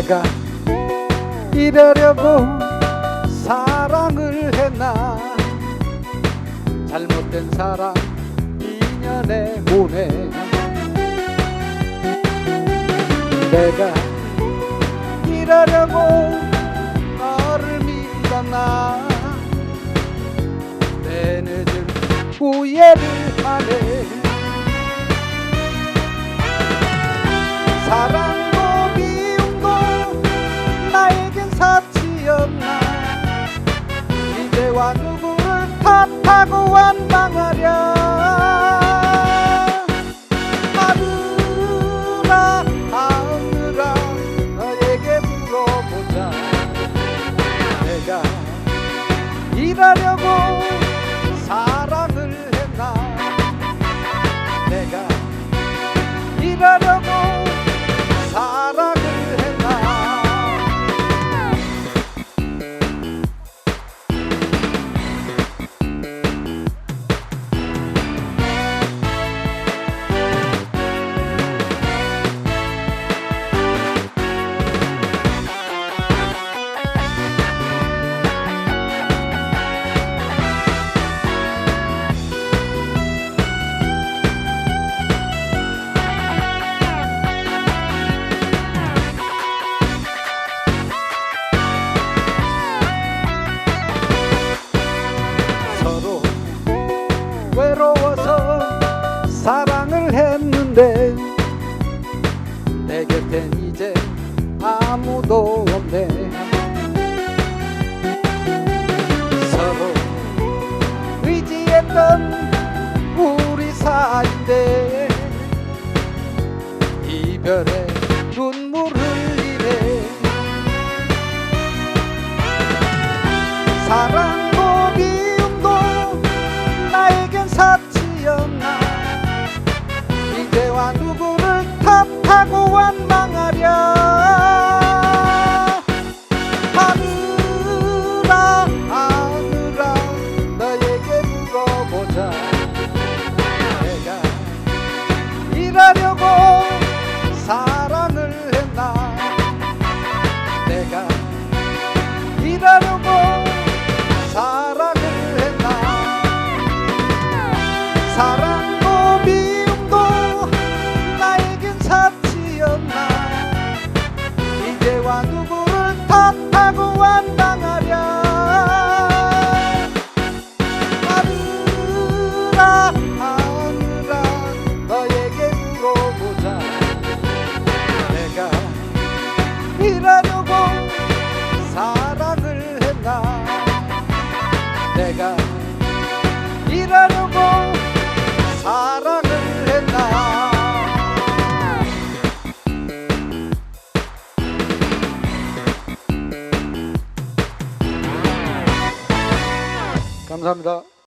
내가 이러려고 사랑을 했나? 잘못된 사랑 인연에 오네. 내가 이러려고 하고 완망하랴 했는데 내 곁엔 이제 아무도 없네. 서로 의지했던 우리 사이인데 이별에 눈물 흘리네. 사랑도 미움도 나에겐 사치였나 탓하 이제와 누구를 탓하고 완방하랴. 하늘아 하늘아 너에게 물어보자. 내가 일하려고 사랑을 했나? 내가 감사합니다.